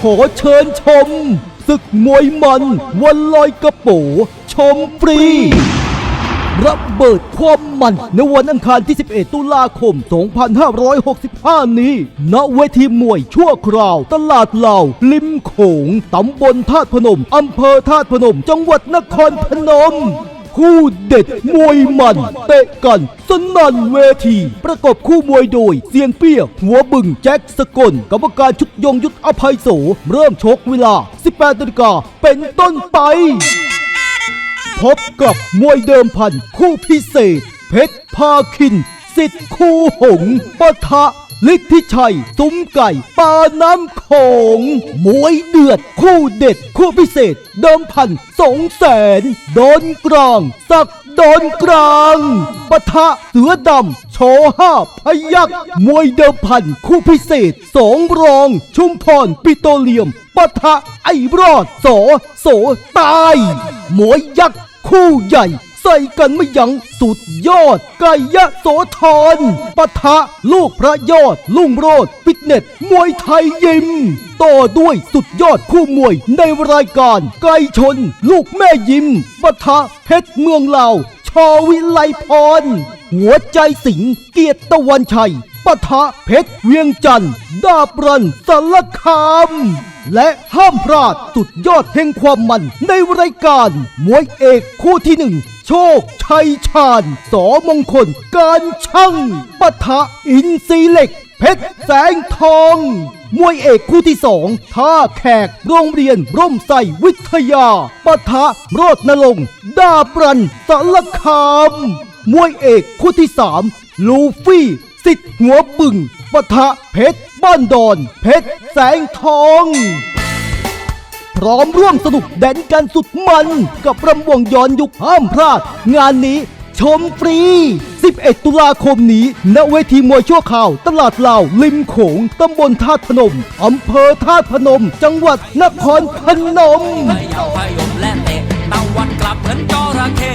ขอเชิญชมศึกมวยมันวันลอยกระโปชมฟรีระเบิดความมันในวันอังคารที่ 11 ตุลาคม 2565 นี้ ณ เวทีมวยชั่วคราว ตลาดเหล่าริมโขง ตำบลธาตุพนม อำเภอธาตุพนม จังหวัดนครพนม คู่เด็ดมวยมัน เตะกันสนั่นเวที ประกอบคู่มวยโดย เสียงเปี้ย หัวบึงแจ็คสกลกรรมการชุดยงยุทธอภัยโส เริ่มชกเวลา 18นาฬิกาเป็นต้นไป พบกับมวยเดิมพันคู่พิเศษ เพชรพาคิน สิทธิ์คู่หงส์ปะทะ ฤทธิชัยซุ้มไก่ปาน้ำโขงมวยเดือด คู่เด็ด คู่พิเศษ เดิมพันสองแสนดอนกลาง สักดอนกลางปะทะเสือดำโชห้าพยักมวยเดิมพันคู่พิเศษสองรอง ชุมพรปิโตเลียมปะทะไอรอดสอโสตายมวยยักษ์คู่ใหญ่ ใส่กันไม่ยัง้งสุดยอด ไก่ยะโสธรปะทะลูกพระยอด ลุงโรดฟิตเนส มวยไทยยิม ต่อด้วยสุดยอดคู่มวยในรายการ ไก่ชน ลูกแม่ยิมปะทะเพชรเมืองลาว ชอวิไลพร หัวใจสิงเกียรติตะวันชัยปะทะเพชรเวียงจันทร์ดาบรันสารคาม และห้ามพลาดสุดยอดแห่งความมันในรายการ มวยเอกคู่ที่หนึ่ง โชค ชัยชาญ สอมงคล การช่างปะทะอินซีเหล็ก เพชรแสงทอง มวยเอกคู่ที่สองท่าแขกโรงเรียนร่มไทรวิทยาปะทะโรดนรงดาบรันสารคาม มวยเอกคู่ที่สามลูฟี่ สิทธิ์หัวปึงปะทะเพชรบ้านดอน เพชรแสงทอง พร้อมร่วมสนุกแดนกันสุดมัน กับรำวงย้อนยุคห้ามพลาด งานนี้ชมฟรี 11 ตุลาคมนี้ ณ เวทีมวยชั่วข่าว ตลาดเหล่าริมโขง ตำบลธาตุพนม อำเภอธาตุพนม จังหวัดนครพนมพยาพยมและเตะตะวันกลับเหมือนจระเข้